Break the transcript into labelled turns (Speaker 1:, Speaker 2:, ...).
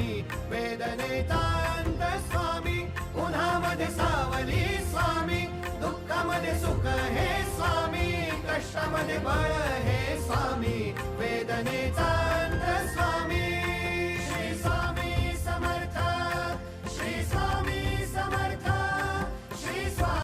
Speaker 1: स्वामी. वेदनेचा स्वामी उन्हामध्ये सावली.